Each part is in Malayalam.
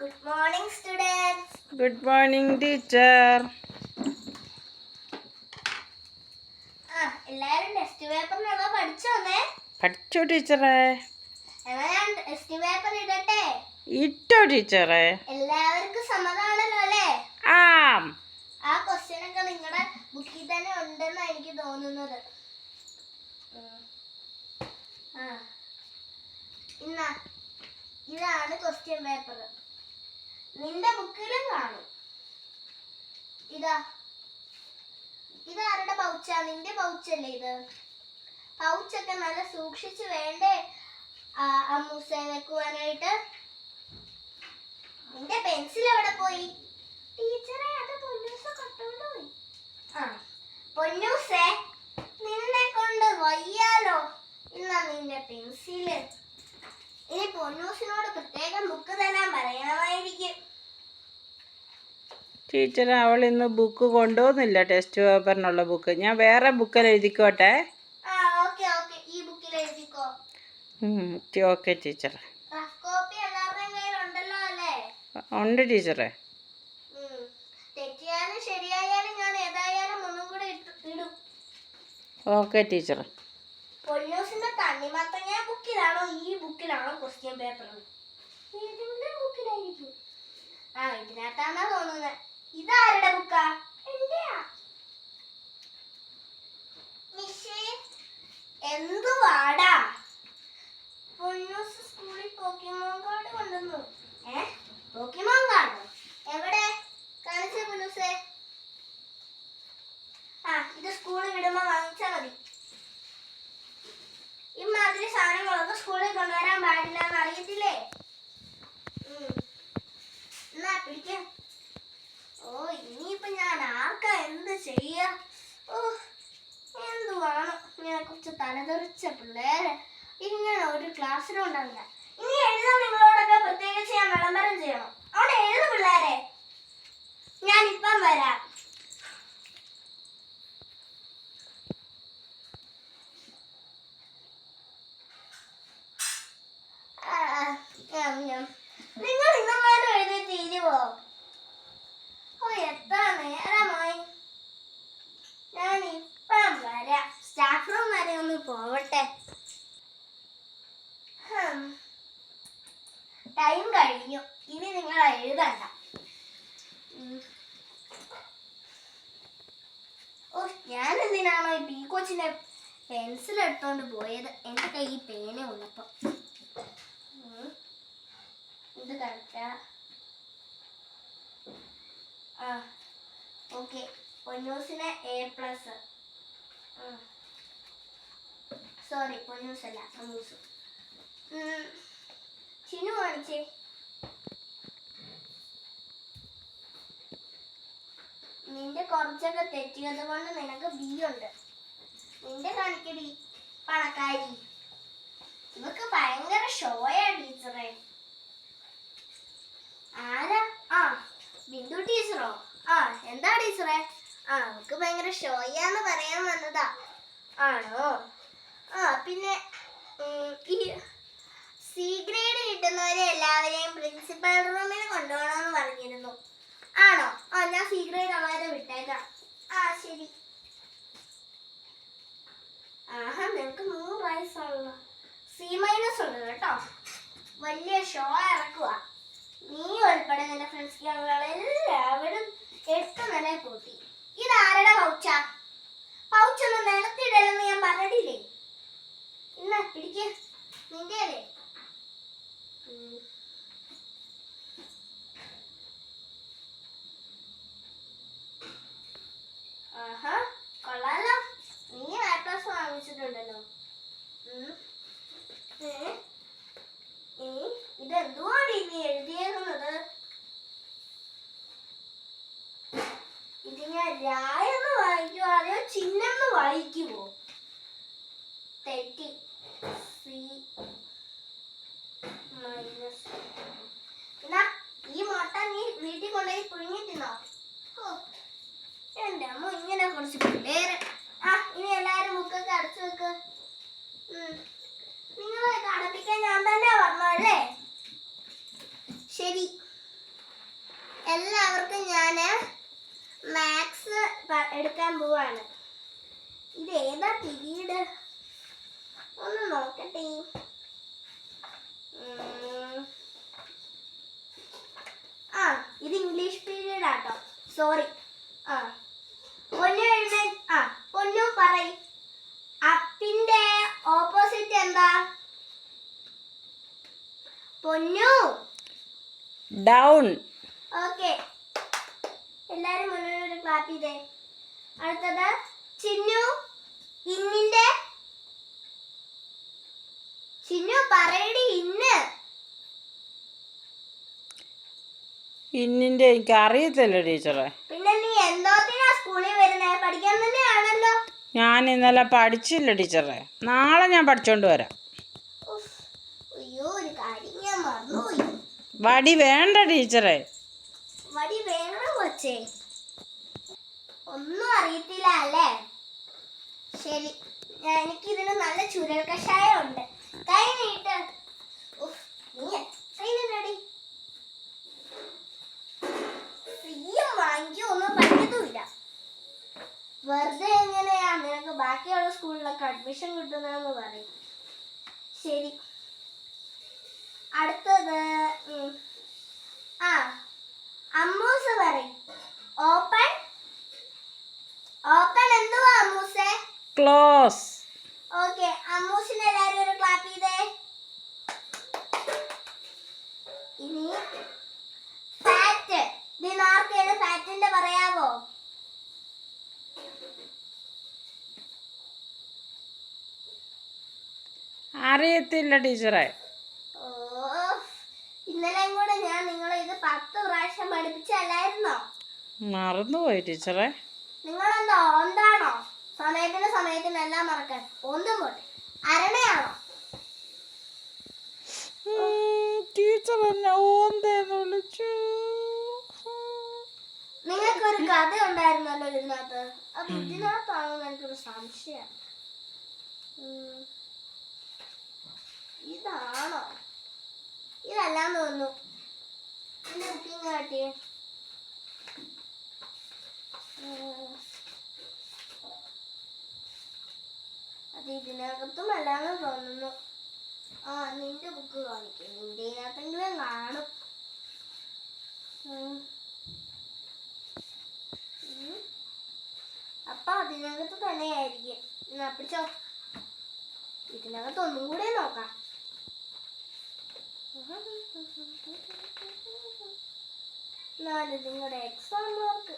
Good morning, students. Good morning teacher എല്ലാവരും ടെസ്റ്റ് പേപ്പറിനുള്ള പഠിച്ചോന്നേ പഠിച്ചോ ടീച്ചറെ? എന്നാ ഞാൻ ടെസ്റ്റ് പേപ്പർ ഇടട്ടെ? ഇട്ടോ ടീച്ചറെ? എല്ലാവർക്കും സമ്മതമാണല്ലോ അല്ലേ? ആ. ആ ക്വസ്റ്റ്യൻ ഒക്കെ നിങ്ങളുടെ ബുക്കിൽ തന്നെ ഉണ്ടെന്നാണ് എനിക്ക് തോന്നുന്നത്. ആ. ഇന്നാ ഇതാണ് ക്വസ്റ്റ്യൻ പേപ്പർ നിന്റെ ബുക്കിലും കാണും. ഇതാ. ഇത് ആരുടെ പൗച്ചാ? നിന്റെ പൗച്ചല്ലേ ഇത്? പൗച്ചൊക്കെ നല്ല സൂക്ഷിച്ചു വേണ്ടേ? അമ്മൂസ വെക്കുവാനായിട്ട്? നിന്റെ പെൻസിൽ എവിടെ പോയി? ടീച്ചറെ അത് പൊന്നൂസ കൊണ്ടുപോയി പോയി. ആ. പൊന്നൂസേ നിന്നെ കൊണ്ട് വയ്യാലോ ഇന്നാ നിന്റെ പെൻസിൽ ഇനി പൊന്നൂസിനോട് പ്രത്യേകം ബുക്ക് തരാൻ പറയണമായിരിക്കും ടീച്ചർ അവൾ ഇന്ന് ബുക്ക് കൊണ്ടുപോകുന്നില്ല ടെസ്റ്റ് പേപ്പറിനുള്ള ബുക്ക് ഞാൻ വേറെ ബുക്കിൽ എഴുതിക്കോട്ടെ? ഓക്കെ ടീച്ചർ ഉണ്ട് ടീച്ചറെ ഓക്കെ ടീച്ചർ പൊന്നൂസിന്റെ തണ്ണിമത്തങ്ങ ബുക്കിലാണോ ഈ ബുക്കിലാണോ ക്വസ്റ്റ്യൻ പേപ്പർ ഏതിന്റെ ബുക്കിലായിരിക്കും ആ ഇതിനകത്താണോ തോന്നുന്നത് ഇതാരുടെ ബുക്കാ? എന്തുവാടാ പൊന്നൂസ് സ്കൂളിൽ പോക്കിമോൻ കാർഡ് കൊണ്ടുവന്നു. ഏ? Pokemon card? എവിടെ കാണിച്ചേ പൊന്നൂസേ ആ ഇത് സ്കൂളിൽ വിടുമ്പോ വാങ്ങിച്ചാ മതി ഇമാതിരി സാധനങ്ങളൊക്കെ സ്കൂളിൽ കൊണ്ടുവരാൻ പാടില്ല എന്ന് അറിയത്തില്ലേ ഉം. എന്നാ പിടിക്ക ഓ ഇനിയിപ്പൊ ഞാൻ ആർക്കാ എന്ത് ചെയ്യാ ഓ എന്തുവാണ് ഇങ്ങനെ കുറച്ച് തലതെറിച്ച പിള്ളേര് ഇങ്ങനെ ഒരു ക്ലാസ്സിലും ഉണ്ടാവില്ല. ഇനി എഴുതാൻ നിങ്ങളോടൊക്കെ പ്രത്യേകിച്ച് ഞാൻ വിളംബരം ചെയ്യണം അവിടെ എഴുതു പിള്ളേരെ ഞാൻ ഇപ്പം വരാം ആ, ഞം, ഞം. നിങ്ങൾ ഇന്നെങ്ങാനും എഴുതി തീരുവോ ഓ എത്ര നേരമായി ഞാൻ ഇപ്പം വരാം സ്റ്റാഫ് റൂം വരെ ഒന്ന് പോവട്ടെ ഹും. ടൈം കഴിഞ്ഞു. ഇനി നിങ്ങൾ എഴുതണ്ട. ഓ ഞാൻ എന്തിനാണോ ഈ പീ കൊച്ചിന്റെ പെൻസിൽ എടുത്തോണ്ട് പോയത്? എന്റെ കയ്യിൽ പേന ഉള്ളപ്പം. ഇത് കറക്റ്റാ? ആ ഓക്കെ. പൊന്നൂസിന് എ പ്ലസ്. സോറി പൊന്നൂസ്. അല്ല അമ്മൂസ് ഉം. ചിന്നു കാണിച്ചേ. നിന്റെ കുറച്ചൊക്കെ തെറ്റിയത് കൊണ്ട് നിനക്ക് ബി ഉണ്ട്. നിന്റെ കണക്കിടി പണക്കാരി. ഇവക്ക് ഭയങ്കര ഷോയാ ടീച്ചറെ. ആരാ? ആ ബിന്ദു ടീച്ചറോ? ആ എന്താ ടീച്ചറെ? ആ അവക്ക് ഭയങ്കര ഷോയാന്ന് പറയാൻ വന്നതാ. ആണോ? ആ പിന്നെ ഈ സി ഗ്രേഡ് കിട്ടുന്നവരെ എല്ലാവരെയും പ്രിൻസിപ്പൽ റൂമിൽ കൊണ്ടുപോകണമെന്ന് പറഞ്ഞിരുന്നു. ആണോ? ആ ഞാൻ സി ഗ്രേഡ് ഉള്ളവരെ വിട്ടേക്കാം. ആ ശരി. ആഹാ നിനക്ക് നൂറ് വയസ്സുള്ള സി മൈനസ് ഉണ്ട് കേട്ടോ. വലിയ ഷോ ഇറക്കുക. നീ ഉൾപ്പെടെ നിന്റെ ഫ്രണ്ട്സ് എല്ലാവരും എട്ട് നില കൂട്ടി ഇത് ആരുടെ പൗച്ച പൗച്ചൊന്നും നിലത്തിടലെന്ന് ഞാൻ പറഞ്ഞിട്ടില്ലേ ഇന്ന പിടിക്ക് നിന്റെ അല്ലേ ഉം. ആഹാ കൊള്ളാലോ നീ എ പ്ലസ് വാങ്ങിച്ചിട്ടുണ്ടല്ലോ ഉം. ഏ? ഏ? ഇതെന്തുവാടി നീ എഴുതിയേക്കുന്നത് ഇത് ഞാൻ രായെന്ന് വായിക്കുവോ? അതെയോ ചിഹ്നം വായിക്കുമോ തെറ്റി. സി മൈനസ് എന്നാ ഈ മുട്ട നീ വീട്ടിൽ കൊണ്ടുപോയി പുഴുങ്ങിട്ടുണ്ടോ എന്റെ അമ്മ ഇങ്ങനെ കുറച്ച് പിള്ളേരെ. ആ ഇനി എല്ലാരും ബുക്കൊക്കെ അടച്ചു വെക്ക്. നിങ്ങളെ അടപ്പിക്കാൻ ഞാൻ തന്നെ പറഞ്ഞല്ലേ ശരി. എല്ലാവർക്കും ഞാൻ മാത്സ് എടുക്കാൻ പോവാണ്. ഇത് ഏതാ പീരീഡ്? ഒന്ന് നോക്കട്ടെ. ആ ഇത് ഇംഗ്ലീഷ് പീരീഡ് ആട്ടോ. സോറി ആ. പൊന്നു എഴുന്നേ ആ പൊന്നു പറയും. അപ്പിന്റെ ഓപ്പോസിറ്റ് എന്താ? പൊന്നു. ഡൗൺ ഓക്കെ എല്ലാരും മുന്നോട്ട് ഒരു ക്ലാപ്പ് ചെയ്തേ. അടുത്തത് ചിന്നു ഇന്നിന്റെ ചിന്നു പറയടി ഇന്ന്. ഇന്നിന്റെ എനിക്ക് അറിയത്തില്ല ടീച്ചറെ. പിന്നെ നീ എന്തോത്തിനാ സ്കൂളിൽ വരുന്നേ? പഠിക്കാൻ തന്നെയാണല്ലോ. ഞാൻ ഇന്നലെ പഠിച്ചില്ല ടീച്ചറെ. നാളെ ഞാൻ പഠിച്ചോണ്ട് വരാം. അയ്യോ ഒരു കാര്യം ഞാൻ മറന്നുപോയി. വടി വേണ്ട ടീച്ചറെ. വടി വേണം? കൊച്ചേ. ഒന്നും അറിയത്തില്ല അല്ലേ? ശരി. എനിക്ക് എനിക്കിതിന് നല്ല ചുരൽ കഷായം ഉണ്ട് കൈ നീട്ട്. വെറുതെ എങ്ങനെയാ നിനക്ക് ബാക്കിയുള്ള സ്കൂളിലൊക്കെ അഡ്മിഷൻ കിട്ടുന്നതെന്ന് പറയും. ശരി. അടുത്തത്. ആ അമ്മൂസ് പറയും. ഓപ്പൺ. ഓപ്പൺ എന്തുവാ അമ്മൂസേ? ക്ലോസ്. ഓക്കെ അമ്മൂസിന് എല്ലാരും ഒരു ക്ലാപ്പ് ചെയ്തേ. ഇനി ഫാറ്റ് ദിനാർക്കയുടെ ഫാറ്റിന്റെ പറയാവോ? അറിയത്തില്ല ടീച്ചറെ. ഓ ഇന്നലെയും കൂടെ ഞാൻ നിങ്ങളെ ഇത് പത്ത് പ്രാവശ്യം പഠിപ്പിച്ചല്ലായിരുന്നോ? മറന്നുപോയി ടീച്ചറെ. നിങ്ങളെന്താ ഒന്നാണോ സമയത്തിന് സമയത്തിന് എല്ലാം മറക്കാൻ. ഒന്നും പോട്ടെ. അരണയാണോ ടീച്ചർ എന്നെ ഓന്തേന്ന് വിളിച്ചു. നിങ്ങൾക്കൊരു കഥ ഉണ്ടായിരുന്നല്ലോ ഇതിനകത്ത്? അപ്പൊ ഇതിനകത്താണോ എനിക്കൊരു സംശയം. ഇതാണോ? ഇതല്ലാന്ന് തോന്നുന്നു. അത് ഇതിനകത്തും അല്ലാന്ന് തോന്നുന്നു ആ നിന്റെ ബുക്ക് കാണിക്കും നിന്റെ ഇതിനകത്തെങ്കിലും കാണും. അപ്പൊ അതിനകത്ത് തന്നെയായിരിക്കും പിടിച്ചോ ഇതിനകത്ത് ഒന്നും കൂടെ നോക്കാം നാല് നിങ്ങളുടെ എക്സാം വർക്ക്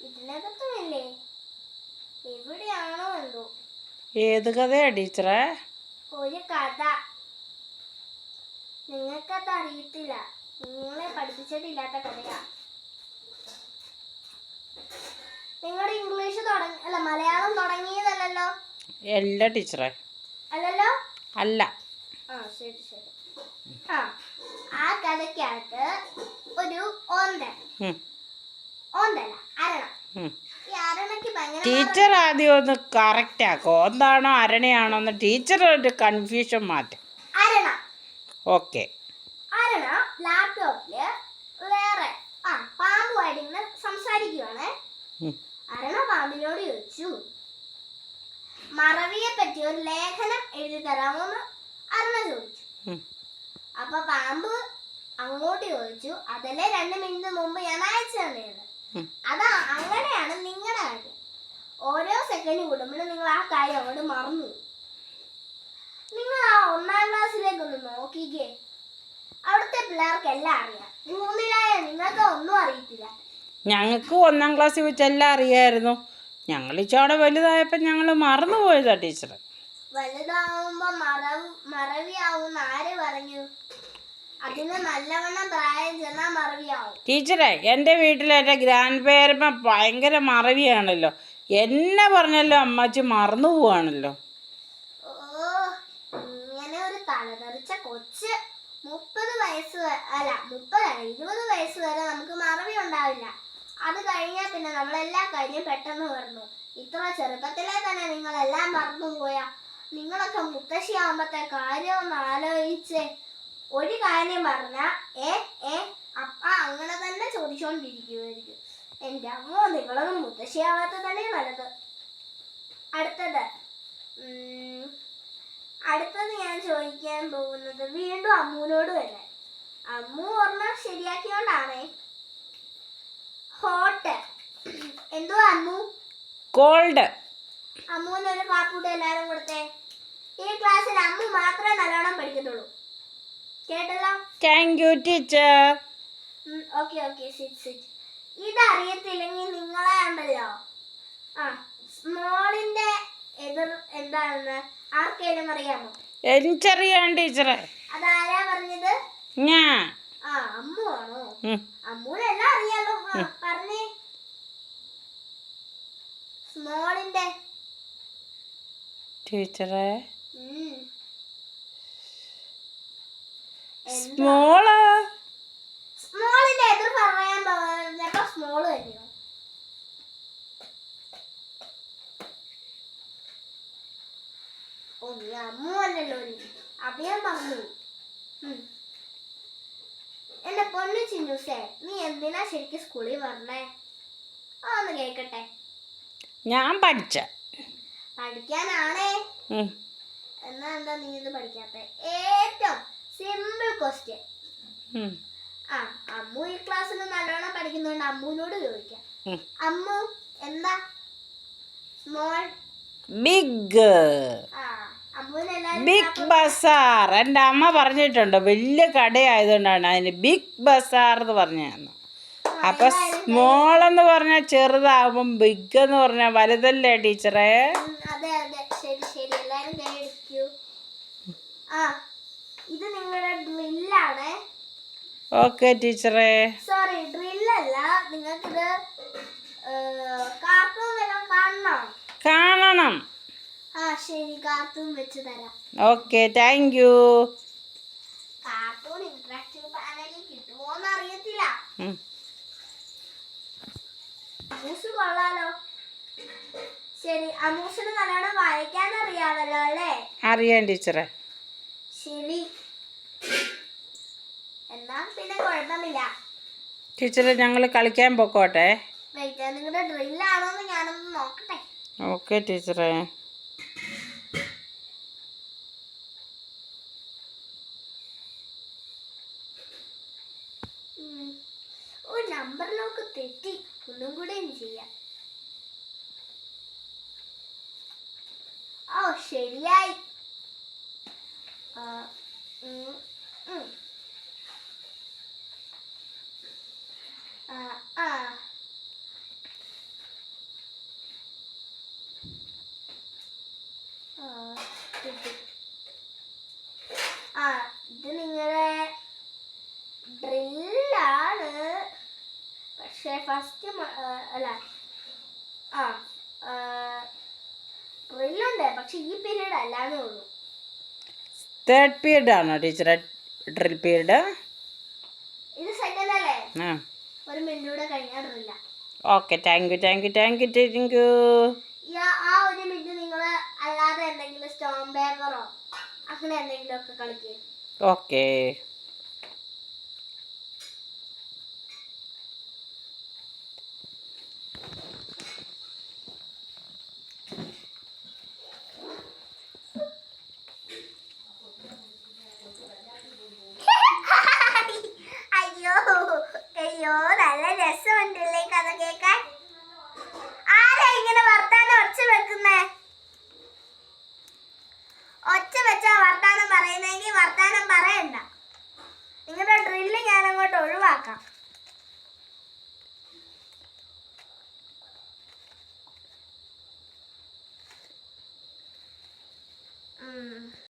ഇതിനകത്തുമില്ലേ? എവിടെയാണോ എന്തോ? ഏത് കഥയാ ടീച്ചറെ? ഒരു കഥ. നിങ്ങൾക്കത് അറിയത്തില്ല നിങ്ങളെ പഠിപ്പിച്ചിട്ടില്ലാത്ത കഥയാ. നിങ്ങളുടെ ഇംഗ്ലീഷ് തുടങ്ങി അല്ല മലയാളം തുടങ്ങിയതല്ലല്ലോ? അല്ല ടീച്ചറെ. അല്ലല്ലോ? അല്ല. ആ ശരി ശരി. ആ ആ കഥയ്ക്കകത്ത് ഒരു ഓന്തൽ ഓന്തല്ല അരണ. ഈ അരണയ്ക്ക് ഭയങ്കര ടീച്ചർ ആദ്യം ഒന്ന് കറക്റ്റ് ആക്കും. എന്താണോ അരണയാണോ എന്ന് ടീച്ചർ ഒരു കൺഫ്യൂഷൻ മാറ്റും. അരണ. ഓക്കെ അരണ ലാപ്ടോപ്പിൽ വേറെ ആ പാമ്പുമായിട്ട് ഇങ്ങനെ സംസാരിക്കുവാണേ. പാമ്പിനോട് ചോദിച്ചു. മറവിയെ പറ്റി ഒരു ലേഖനം എഴുതി തരാമോ എന്ന് അരണ ചോദിച്ചു. അപ്പൊ പാമ്പ് അങ്ങോട്ട് ചോദിച്ചു അതല്ലേ രണ്ട് മിനിറ്റ് മുമ്പ് ഞാൻ അയച്ചു തന്നത് അതാ അങ്ങനെയാണ് നിങ്ങളുടെ കാര്യം. ഓരോ സെക്കൻഡ് കൂടുമ്പോഴും നിങ്ങൾ ആ കാര്യം അങ്ങോട്ട് മറന്നു നിങ്ങൾ ആ ഒന്നാം ക്ലാസ്സിലേക്ക് ഒന്ന് നോക്കിക്കേ. അവിടുത്തെ പിള്ളേർക്ക് എല്ലാം അറിയാം. മൂന്നിലായ നിങ്ങൾക്ക് ഒന്നും അറിയത്തില്ല. ഞങ്ങൾക്ക് ഒന്നാം ക്ലാസ്സിൽ വെച്ച് എല്ലാം അറിയായിരുന്നു. ഞങ്ങൾ ഇച്ചോടെ വലുതായപ്പോൾ ഞങ്ങൾ മറന്നുപോയതാ ടീച്ചർ വലുതാവുമ്പോൾ മറവ് മറവിയാവും. ആര് പറഞ്ഞു? അതിന് നല്ലവണ്ണം പ്രായം ചെന്നാ മറവിയാവും. ടീച്ചറെ എന്റെ വീട്ടിലെ എന്റെ ഗ്രാൻഡ് പേരമ്മ ഭയങ്കര മറവിയാണല്ലോ. എന്നെ പറഞ്ഞല്ലോ അമ്മച്ചി മറന്നു പോവാണല്ലോ. ഓ ഇങ്ങനെ ഒരു തലതെറിച്ച കൊച്ച് മുപ്പത് വയസ്സ് അല്ല മുപ്പതല്ല ഇരുപത് വയസ്സ് വരെ നമുക്ക് മറവി ഉണ്ടാവില്ല അത് കഴിഞ്ഞാൽ പിന്നെ നമ്മളെല്ലാ കാര്യം പെട്ടെന്ന് വരുന്നു ഇത്ര ചെറുപ്പത്തിലെ തന്നെ നിങ്ങളെല്ലാം മറന്നുപോയാ. നിങ്ങളൊക്കെ മുത്തശ്ശിയാവുമ്പത്തെ കാര്യം ഒന്ന് ആലോചിച്ച് ഒരു കാര്യം പറഞ്ഞ ഏ ഏ അപ്പ അങ്ങനെ തന്നെ ചോദിച്ചോണ്ടിരിക്കുമായിരിക്കും എന്റെ അമ്മ നിങ്ങളൊന്നും മുത്തശ്ശിയാവാത്ത തന്നെ നല്ലത്. അടുത്തത് അടുത്തത് ഞാൻ ചോദിക്കാൻ പോകുന്നത് വീണ്ടും അമ്മുവിനോട് തന്നെ. അമ്മു ഓർമ്മ ശരിയാക്കിയോണ്ടാണേ. ഹോട്ട് എന്തോ അമ്മു? കോൾഡ് അമ്മുവിന് ഒരു കാപ്പൂട്ട് എല്ലാരും കൊടുത്തേ. ഈ ക്ലാസ്സിൽ അമ്മു മാത്രമേ നല്ലോണം പഠിക്കത്തുള്ളൂ. കേട്ടല്ലോ? Thank you teacher okay okay sit sit ഇതറിയത്തില്ലെങ്കിൽ നിങ്ങളെ ഉണ്ടല്ലോ ആ സ്മോളിന്റെ എതിർ എന്താണെന്ന് ആർക്കേലും അറിയാമോ? എനിക്കറിയാം ടീച്ചറെ അതാരാ പറഞ്ഞത്? ഞാൻ ആ അമ്മു ആണോ ഉം. അമ്മൂനെല്ലാം അറിയാലോ ആ, പറഞ്ഞേ സ്മോളിന്റെ ടീച്ചറെ? സ്മോൾ. സ്മോളിന്റെ എതിർ പറയാൻ പറഞ്ഞപ്പോ സ്മോൾ തന്നെയോ ഓ നീ അമ്മു അല്ലല്ലോ നീ. അഭിയാൻ പറഞ്ഞു. എന്റെ പൊന്നു ചിന്നൂസേ നീ എന്തിനാ ശരിക്കും സ്കൂളിൽ പറഞ്ഞേ ഒന്ന് കേക്കട്ടെ. ഞാൻ പഠിച്ച. പഠിക്കാനാണേ. എന്നാ എന്താ നീ ഇത് പഠിക്കാത്ത? ഏറ്റവും സിമ്പിൾ ക്വസ്റ്റ്യൻ ആ അമ്മു ഈ ക്ലാസ്സിൽ നല്ലോണം പഠിക്കുന്നതുകൊണ്ട് അമ്മുവിനോട് ചോദിക്കാം. അമ്മു എന്താ? സ്മോൾ ബിഗ് ബിഗ് ബസാർ എന്റെ അമ്മ പറഞ്ഞിട്ടുണ്ട് വലിയ കടയായതുകൊണ്ടാണ് അതിന് ബിഗ് ബസാർ എന്ന് പറഞ്ഞു അപ്പൊ സ്മോൾ എന്ന് പറഞ്ഞാൽ ചെറുതാവുമ്പം ബിഗ് എന്ന് പറഞ്ഞാൽ വലുതല്ലേ ടീച്ചറെ? അതെ അതെ. ശരി ശരി. എല്ലാരും കൈ അടിക്കൂ ആ ഇത് നിങ്ങളുടെ ഡ്രില്ലാണ് ഓക്കെ ടീച്ചറെ. സോറി ഡ്രില്ലല്ല നിങ്ങൾക്കിത് കാർട്ടൂൺ വല്ലതും കാണണം? കാണണം. ആ ശരി. കാർട്ടൂൺ വെച്ച് തരാം. Okay thank you cartoon interactive പാനലിൽ കിട്ടുമോന്ന് അറിയത്തില്ല അമൂസ് കൊള്ളാലോ. ശരി അമൂസിന് നല്ലോണം വായിക്കാൻ അറിയാമല്ലോ അല്ലേ? അറിയാം ടീച്ചറെ. ശരി. എന്നാ പിന്നെ കുഴപ്പമില്ല. ടീച്ചറെ ഞങ്ങൾ കളിക്കാൻ പൊക്കോട്ടെ. നിങ്ങളുടെ ഡ്രില്ലാണോന്ന് ഞാനൊന്ന് നോക്കട്ടെ. ഓക്കെ ടീച്ചറെ ഉം. ഓ നമ്പറിലൊക്കെ തെറ്റി ഒന്നും കൂടെ ഇനി ചെയ്യാം ഓ ശരിയായി ആ, ഉം, ഉം. ആ, ആ. ആ, കിട്ടി. ആ ഇത് നിങ്ങളുടെ ഡ്രില്ലാണ് പക്ഷെ ഫസ്റ്റ് അല്ല. ആ ഡ്രില്ലുണ്ട് പക്ഷെ ഈ പീരീഡ് അല്ലാന്നേ തോന്നുന്നു തേർഡ് പീരീഡ് ആണോ ടീച്ചർ ഡ്രിൽ പീരീഡ് ഇത് സെക്കൻഡ് അല്ലേ? ആ. ഒരു മിനിറ്റ് കൂടെ കഴിഞ്ഞാൽ ഡ്രില്ല okay thank you thank you thank you thank you ആ ഒരു മിനിറ്റ് നിങ്ങൾ അല്ലാതെ എന്തെങ്കിലും സ്റ്റോൺ പേപ്പറോ അങ്ങനെ എന്തെങ്കിലും ഒക്കെ കളിക്കുക ഓക്കെ